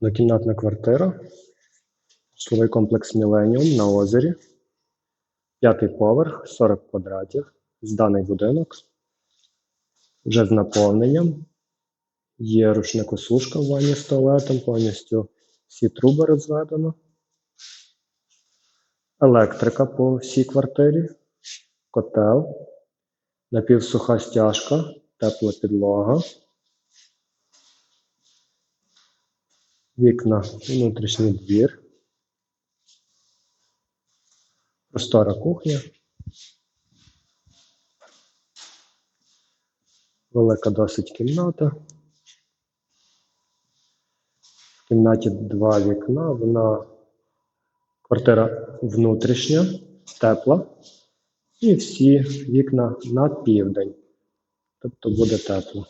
Однокімнатна квартира. Житловий комплекс Міленіум на озері. П'ятий поверх, 40 квадратів. Зданий будинок. Вже з наповненням. Є рушникосушка в ванні з туалетом, повністю всі труби розведено. Електрика по всій квартирі. Котел. Напівсуха стяжка, тепла підлога. Вікна, внутрішній двір. Простора кухня. Велика досить кімната. В кімнаті два вікна. Вона квартира внутрішня, тепла. І всі вікна на південь. Тобто буде тепло.